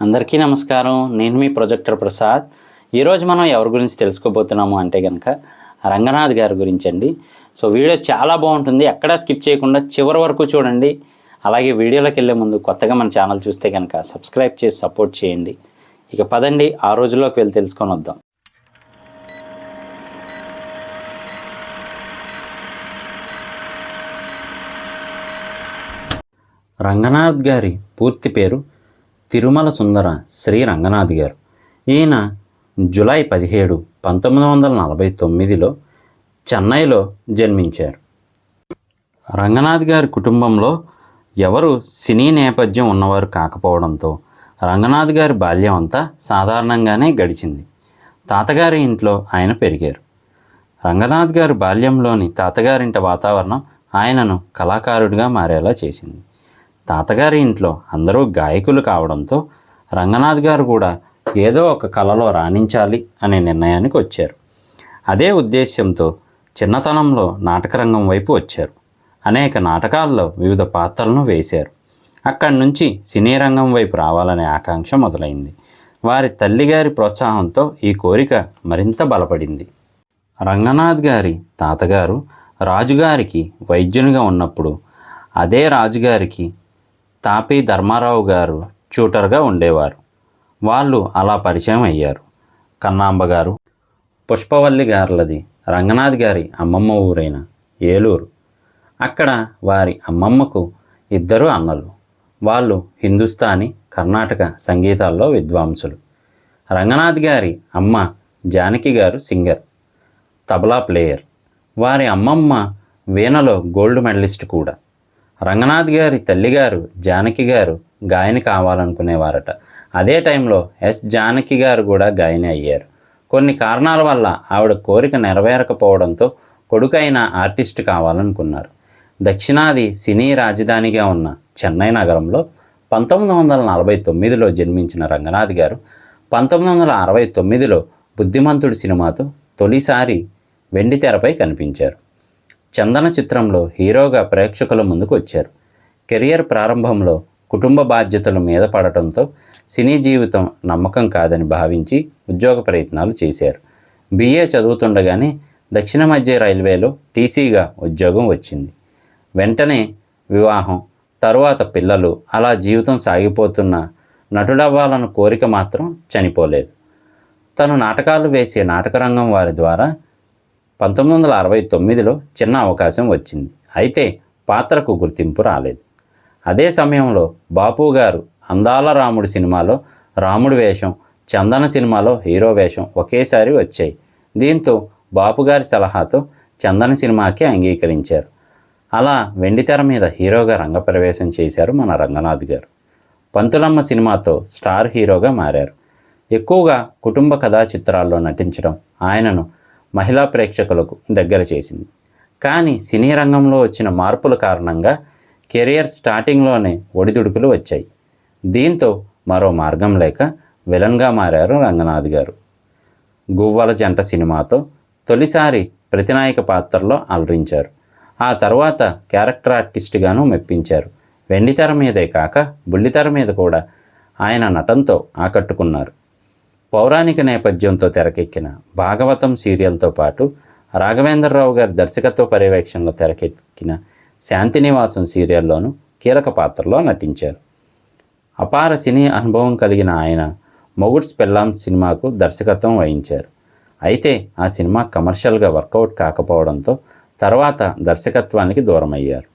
అందరికీ నమస్కారం. నేను మీ ప్రొజెక్టర్ ప్రసాద్. ఈరోజు మనం ఎవరి గురించి తెలుసుకోబోతున్నాము అంటే కనుక రంగనాథ్ గారి గురించి అండి సో వీడియో చాలా బాగుంటుంది. ఎక్కడా స్కిప్ చేయకుండా చివరి వరకు చూడండి. అలాగే వీడియోలోకి వెళ్ళే ముందు కొత్తగా మన ఛానల్ చూస్తే కనుక సబ్స్క్రైబ్ చేసి సపోర్ట్ చేయండి. ఇక పదండి ఆ రోజుల్లోకి వెళ్ళి తెలుసుకొని వద్దాం. రంగనాథ్ గారి పూర్తి పేరు తిరుమల సుందర శ్రీ రంగనాథ్ గారు. ఈయన జూలై పదిహేడు పంతొమ్మిది వందల నలభై తొమ్మిదిలో చెన్నైలో జన్మించారు. రంగనాథ్ గారి కుటుంబంలో ఎవరు సినీ నేపథ్యం ఉన్నవారు కాకపోవడంతో రంగనాథ్ గారి బాల్యం అంతా సాధారణంగానే గడిచింది. తాతగారి ఇంట్లో ఆయన పెరిగారు. రంగనాథ్ గారి బాల్యంలోని తాతగారింటి వాతావరణం ఆయనను కళాకారుడిగా మారేలా చేసింది. తాతగారి ఇంట్లో అందరూ గాయకులు కావడంతో రంగనాథ్ గారు కూడా ఏదో ఒక కళలో రాణించాలి అనే నిర్ణయానికి వచ్చారు. అదే ఉద్దేశ్యంతో చిన్నతనంలో నాటకరంగం వైపు వచ్చారు. అనేక నాటకాల్లో వివిధ పాత్రలను వేశారు. అక్కడి నుంచి సినీ రంగం వైపు రావాలనే ఆకాంక్ష మొదలైంది. వారి తల్లిగారి ప్రోత్సాహంతో ఈ కోరిక మరింత బలపడింది. రంగనాథ్ గారి తాతగారు రాజుగారికి వైద్యునిగా ఉన్నప్పుడు అదే రాజుగారికి తాపీ ధర్మారావు గారు ట్యూటర్గా ఉండేవారు. వాళ్ళు అలా పరిచయం అయ్యారు. కన్నాంబ గారు పుష్పవల్లి గారులది రంగనాథ్ గారి అమ్మమ్మ ఊరైన ఏలూరు. అక్కడ వారి అమ్మమ్మకు ఇద్దరు అన్నలు. వాళ్ళు హిందుస్థానీ కర్ణాటక సంగీతాల్లో విద్వాంసులు. రంగనాథ్ గారి అమ్మ జానకి గారు సింగర్ తబలా ప్లేయర్. వారి అమ్మమ్మ వీణలో గోల్డ్ మెడలిస్ట్ కూడా. రంగనాథ్ గారి తల్లిగారు జానకి గారు గాయని కావాలనుకునేవారట. అదే టైంలో ఎస్ జానకి గారు కూడా గాయని అయ్యారు. కొన్ని కారణాల వల్ల ఆవిడ కోరిక నెరవేరకపోవడంతో కొడుకైన ఆర్టిస్ట్ కావాలనుకున్నారు. దక్షిణాది సినీ రాజధానిగా ఉన్న చెన్నై నగరంలో పంతొమ్మిది వందల నలభై తొమ్మిదిలో జన్మించిన రంగనాథ్ గారు పంతొమ్మిది వందల అరవై తొమ్మిదిలో బుద్ధిమంతుడు సినిమాతో తొలిసారి వెండి తెరపై కనిపించారు. చందన చిత్రంలో హీరోగా ప్రేక్షకుల ముందుకు వచ్చారు. కెరియర్ ప్రారంభంలో కుటుంబ బాధ్యతలు మీద పడటంతో సినీ జీవితం నమ్మకం కాదని భావించి ఉద్యోగ ప్రయత్నాలు చేశారు. బిఏ చదువుతుండగానే దక్షిణ మధ్య రైల్వేలో టీసీగా ఉద్యోగం వచ్చింది. వెంటనే వివాహం తరువాత పిల్లలు అలా జీవితం సాగిపోతున్న నటుడవ్వాలన్న కోరిక మాత్రం చనిపోలేదు. తను నాటకాలు వేసే నాటకరంగం వారి ద్వారా పంతొమ్మిది వందల అరవై తొమ్మిదిలో చిన్న అవకాశం వచ్చింది. అయితే పాత్రకు గుర్తింపు రాలేదు. అదే సమయంలో బాపు గారు అందాల రాముడు సినిమాలో రాముడి వేషం చందన సినిమాలో హీరో వేషం ఒకేసారి వచ్చాయి. దీంతో బాపు గారి సలహాతో చందన సినిమాకి అంగీకరించారు. అలా వెండితెర మీద హీరోగా రంగప్రవేశం చేశారు మన రంగనాథ్ గారు. పంతులమ్మ సినిమాతో స్టార్ హీరోగా మారారు. ఎక్కువగా కుటుంబ కథా చిత్రాల్లో నటించడం ఆయనను మహిళా ప్రేక్షకులకు దగ్గర చేసింది. కానీ సినీ రంగంలో వచ్చిన మార్పుల కారణంగా కెరియర్ స్టార్టింగ్లోనే ఒడిదుడుకులు వచ్చాయి. దీంతో మరో మార్గం లేక విలన్గా మారారు రంగనాథ్ గారు. గువ్వల జంట సినిమాతో తొలిసారి ప్రతినాయక పాత్రలో అలరించారు. ఆ తర్వాత క్యారెక్టర్ ఆర్టిస్ట్గాను మెప్పించారు. వెండితెర మీదే కాక బుల్లితెర మీద కూడా ఆయన నటంతో ఆకట్టుకున్నారు. పౌరాణిక నేపథ్యంతో తెరకెక్కిన భాగవతం సీరియల్తో పాటు రాఘవేంద్రరావు గారి దర్శకత్వ పర్యవేక్షణలో తెరకెక్కిన శాంతినివాసం సీరియల్లోనూ కీలక పాత్రలో నటించారు. అపార సినీ అనుభవం కలిగిన ఆయన మొగుడ్స్ పెళ్ళాం సినిమాకు దర్శకత్వం వహించారు. అయితే ఆ సినిమా కమర్షియల్గా వర్కౌట్ కాకపోవడంతో తర్వాత దర్శకత్వానికి దూరమయ్యారు.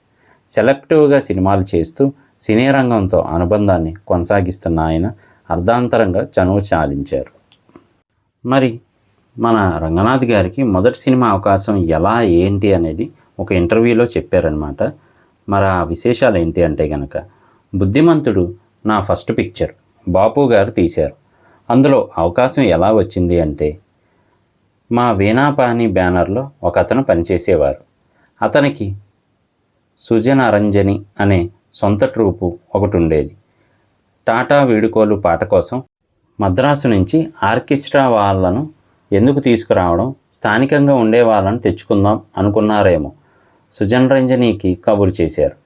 సెలెక్టివ్గా సినిమాలు చేస్తూ సినీ రంగంతో అనుబంధాన్ని కొనసాగిస్తున్న ఆయన అర్ధాంతరంగా చనువు చాలించారు. మరి మన రంగనాథ్ గారికి మొదటి సినిమా అవకాశం ఎలా ఏంటి అనేది ఒక ఇంటర్వ్యూలో చెప్పారనమాట మరి ఆ విశేషాలు ఏంటి అంటే కనుక బుద్ధిమంతుడు నా ఫస్ట్ పిక్చర్ బాపు గారు తీశారు. అందులో అవకాశం ఎలా వచ్చింది అంటే మా వీణాపాని బ్యానర్లో ఒక అతను పనిచేసేవారు. అతనికి సుజనరంజని అనే సొంత ట్రూపు ఒకటి ఉండేది. టాటా వీడుకోలు పాట కోసం మద్రాసు నుంచి ఆర్కెస్ట్రా వాళ్ళను ఎందుకు తీసుకురావడం స్థానికంగా ఉండే వాళ్ళని తెచ్చుకుందాం అనుకున్నారేమో సుజన్ రంజనీకి కబురు చేశారు.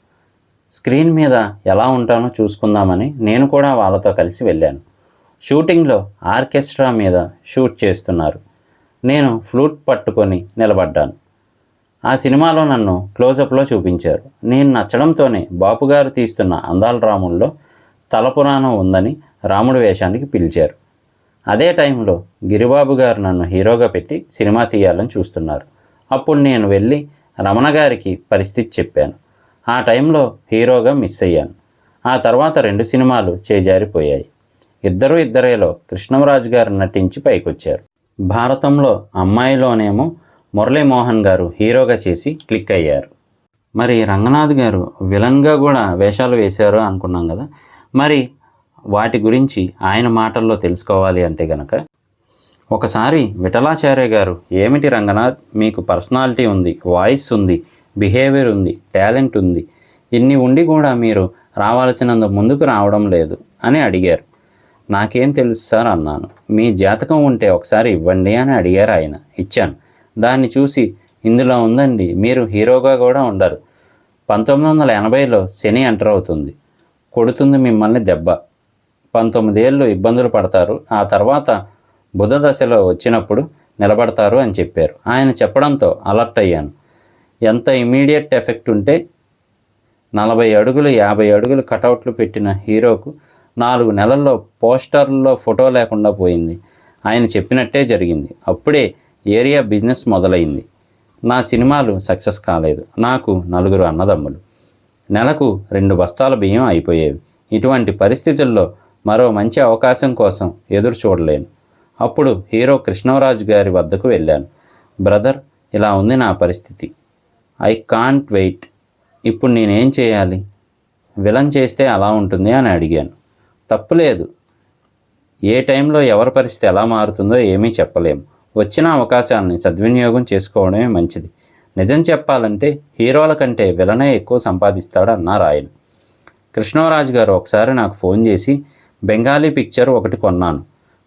స్క్రీన్ మీద ఎలా ఉంటానో చూసుకుందామని నేను కూడా వాళ్ళతో కలిసి వెళ్ళాను. షూటింగ్లో ఆర్కెస్ట్రా మీద షూట్ చేస్తున్నారు. నేను ఫ్లూట్ పట్టుకొని నిలబడ్డాను. ఆ సినిమాలో నన్ను క్లోజప్లో చూపించారు. నేను నచ్చడంతోనే బాపుగారు తీస్తున్న అందాల రాముల్లో స్థల పురాణం ఉందని రాముడి వేషానికి పిలిచారు. అదే టైంలో గిరిబాబు గారు నన్ను హీరోగా పెట్టి సినిమా తీయాలని చూస్తున్నారు. అప్పుడు నేను వెళ్ళి రమణ గారికి పరిస్థితి చెప్పాను. ఆ టైంలో హీరోగా మిస్ అయ్యాను. ఆ తర్వాత రెండు సినిమాలు చేజారిపోయాయి. ఇద్దరు ఇద్దరేలో కృష్ణరాజు గారు నటించి పైకొచ్చారు. భారతంలో అమ్మాయిలోనేమో మురళీమోహన్ గారు హీరోగా చేసి క్లిక్ అయ్యారు. మరి రంగనాథ్ గారు విలన్గా కూడా వేషాలు వేశారు అనుకున్నాం కదా? మరి వాటి గురించి ఆయన మాటల్లో తెలుసుకోవాలి అంటే గనక ఒకసారి విఠలాచార్య గారు ఏమిటి రంగనాథ్? మీకు పర్సనాలిటీ ఉంది వాయిస్ ఉంది బిహేవియర్ ఉంది టాలెంట్ ఉంది. ఇన్ని ఉండి కూడా మీరు రావాల్సినంత ముందుకు రావడం లేదు అని అడిగారు. నాకేం తెలుసు సార్ అన్నాను. మీ జాతకం ఉంటే ఒకసారి ఇవ్వండి అని అడిగారు ఆయన. ఇచ్చాను. దాన్ని చూసి ఇందులో ఉందండి మీరు హీరోగా కూడా ఉండరు. పంతొమ్మిది వందల ఎనభైలో శని ఎంటర్ అవుతుంది. కొడుతుంది మిమ్మల్ని దెబ్బ. పంతొమ్మిదేళ్ళు ఇబ్బందులు పడతారు. ఆ తర్వాత బుధ దశలో వచ్చినప్పుడు నిలబడతారు అని చెప్పారు. ఆయన చెప్పడంతో అలర్ట్ అయ్యాను. ఎంత ఇమీడియట్ ఎఫెక్ట్ ఉంటే నలభై అడుగులు యాభై అడుగులు కటౌట్లు పెట్టిన హీరోకు నాలుగు నెలల్లో పోస్టర్లో ఫోటో లేకుండా పోయింది. ఆయన చెప్పినట్టే జరిగింది. అప్పుడే ఏరియా బిజినెస్ మొదలైంది. నా సినిమాలు సక్సెస్ కాలేదు. నాకు నలుగురు అన్నదమ్ములు. నెలకు రెండు బస్తాల బియ్యం అయిపోయేవి. ఇటువంటి పరిస్థితుల్లో మరో మంచి అవకాశం కోసం ఎదురు చూడలేను. అప్పుడు హీరో కృష్ణరాజు గారి వద్దకు వెళ్ళాను. బ్రదర్ ఇలా ఉంది నా పరిస్థితి. I can't wait. ఇప్పుడు నేనేం చేయాలి? విలన్ చేస్తే అలా ఉంటుంది అని అడిగాను. తప్పులేదు. ఏ టైంలో ఎవరి పరిస్థితి ఎలా మారుతుందో ఏమీ చెప్పలేము. వచ్చిన అవకాశాన్ని సద్వినియోగం చేసుకోవడమే మంచిది. నిజం చెప్పాలంటే హీరోల కంటే విలనే ఎక్కువ సంపాదిస్తాడన్నారు ఆయన కృష్ణరాజు గారు ఒకసారి నాకు ఫోన్ చేసి బెంగాలీ పిక్చర్ ఒకటి కొన్నాను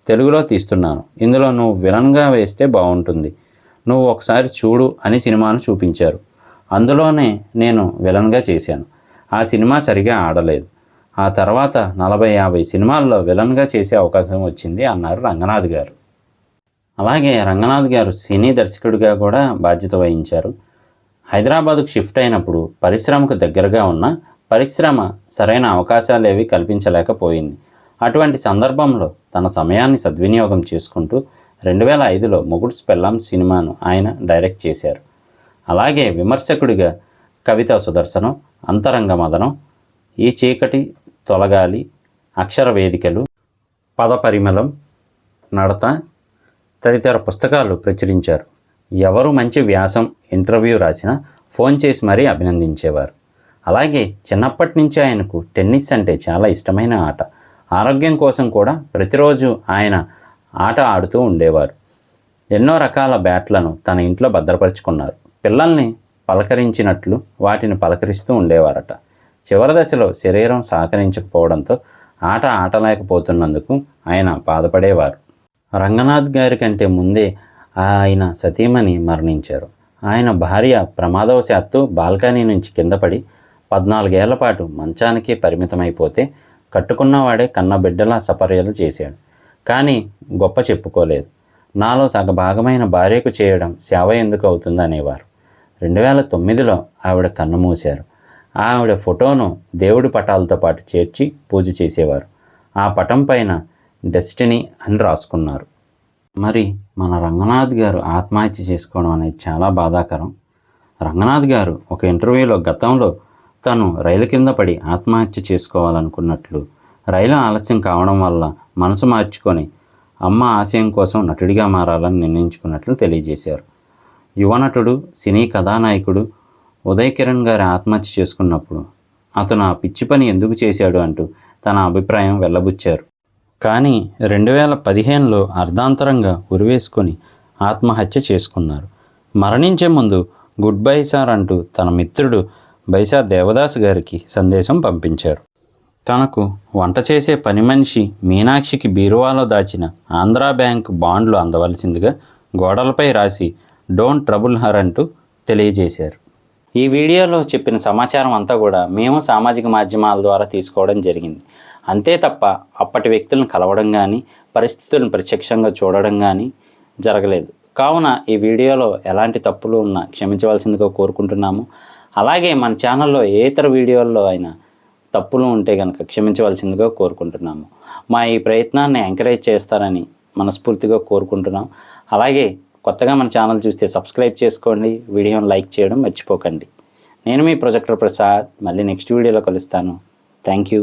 తెలుగులో తీస్తున్నాను. ఇందులో నువ్వు విలన్గా వేస్తే బాగుంటుంది. నువ్వు ఒకసారి చూడు అని సినిమాను చూపించారు. అందులోనే నేను విలన్గా చేశాను. ఆ సినిమా సరిగా ఆడలేదు. ఆ తర్వాత నలభై యాభై సినిమాల్లో విలన్గా చేసే అవకాశం వచ్చింది అన్నారు రంగనాథ్ గారు. అలాగే రంగనాథ్ గారు సినీ దర్శకుడిగా కూడా బాధ్యత వహించారు. హైదరాబాద్కు షిఫ్ట్ అయినప్పుడు పరిశ్రమకు దగ్గరగా ఉన్న పరిశ్రమ సరైన అవకాశాలు ఏవి కల్పించలేకపోయింది. అటువంటి సందర్భంలో తన సమయాన్ని సద్వినియోగం చేసుకుంటూ రెండు వేల ఐదులో మొగుడ్స్ పెళ్ళాం సినిమాను ఆయన డైరెక్ట్ చేశారు. అలాగే విమర్శకుడిగా కవితా సుదర్శనం అంతరంగ మదనం ఈ చీకటి తొలగాలి అక్షర వేదికలు పద పరిమళం నడత తదితర పుస్తకాలు ప్రచురించారు. ఎవరు మంచి వ్యాసం ఇంటర్వ్యూ రాసినా ఫోన్ చేసి మరీ అభినందించేవారు. అలాగే చిన్నప్పటి నుంచి ఆయనకు టెన్నిస్ అంటే చాలా ఇష్టమైన ఆట. ఆరోగ్యం కోసం కూడా ప్రతిరోజు ఆయన ఆట ఆడుతూ ఉండేవారు. ఎన్నో రకాల బ్యాట్లను తన ఇంట్లో భద్రపరుచుకున్నారు. పిల్లల్ని పలకరించినట్లు వాటిని పలకరిస్తూ ఉండేవారట. చివరి దశలో శరీరం సహకరించకపోవడంతో ఆట ఆటలేకపోతున్నందుకు ఆయన బాధపడేవారు. రంగనాథ్ గారి కంటే ముందే ఆయన సతీమణి మరణించారు. ఆయన భార్య ప్రమాదవశాత్తు బాల్కనీ నుంచి కిందపడి పద్నాలుగేళ్ళ పాటు మంచానికి పరిమితమైపోతే కట్టుకున్నవాడే కన్న బిడ్డలా సపర్యలు చేశాడు. కానీ గొప్ప చెప్పుకోలేదు. నాలో సగ భాగమైన భార్యకు చేయడం సేవ ఎందుకు అవుతుంది అనేవారు రెండు వేల తొమ్మిదిలో ఆవిడ కన్ను మూశారు ఆవిడ ఫోటోను దేవుడి పటాలతో పాటు చేర్చి పూజ చేసేవారు. ఆ పటం పైన డెస్టినీ అని రాసుకున్నారు. మరి మన రంగనాథ్ గారు ఆత్మహత్య చేసుకోవడం అనేది చాలా బాధాకరం. రంగనాథ్ గారు ఒక ఇంటర్వ్యూలో గతంలో తను రైలు కింద పడి ఆత్మహత్య చేసుకోవాలనుకున్నట్లు రైలు ఆలస్యం కావడం వల్ల మనసు మార్చుకొని అమ్మ ఆశయం కోసం నటుడిగా మారాలని నిర్ణయించుకున్నట్లు తెలియజేశారు. యువ నటుడు సినీ కథానాయకుడు ఉదయ్ కిరణ్ గారి ఆత్మహత్య చేసుకున్నప్పుడు అతను ఆ పిచ్చి పని ఎందుకు చేశాడు అంటూ తన అభిప్రాయం వెళ్ళబుచ్చారు. కానీ రెండు వేల పదిహేనులో అర్ధాంతరంగా ఉరివేసుకొని ఆత్మహత్య చేసుకున్నారు. మరణించే ముందు గుడ్ బై సార్ అంటూ తన మిత్రుడు బైసా దేవదాస్ గారికి సందేశం పంపించారు. తనకు వంట చేసే పని మనిషి మీనాక్షికి బీరువాలో దాచిన ఆంధ్రా బ్యాంక్ బాండ్లు అందవలసిందిగా గోడలపై రాసి డోంట్ ట్రబుల్ హర్ అంటూ తెలియజేశారు. ఈ వీడియోలో చెప్పిన సమాచారం అంతా కూడా మేము సామాజిక మాధ్యమాల ద్వారా తీసుకోవడం జరిగింది. అంతే తప్ప అప్పటి వ్యక్తులను కలవడం కానీ పరిస్థితులను ప్రత్యక్షంగా చూడడం కానీ జరగలేదు. కావున ఈ వీడియోలో ఎలాంటి తప్పులు ఉన్నా క్షమించవలసిందిగా కోరుకుంటున్నాము. అలాగే మన ఛానల్లో ఏ ఇతర వీడియోల్లో అయినా తప్పులు ఉంటే కనుక క్షమించవలసిందిగా కోరుకుంటున్నాము. మా ఈ ప్రయత్నాన్ని ఎంకరేజ్ చేస్తారని మనస్ఫూర్తిగా కోరుకుంటున్నాం. అలాగే కొత్తగా మన ఛానల్ చూస్తే సబ్స్క్రైబ్ చేసుకోండి వీడియోని లైక్ చేయడం మర్చిపోకండి. నేను మీ ప్రొజెక్టర్ ప్రసాద్ మళ్ళీ నెక్స్ట్ వీడియోలో కలుస్తాను. Thank you.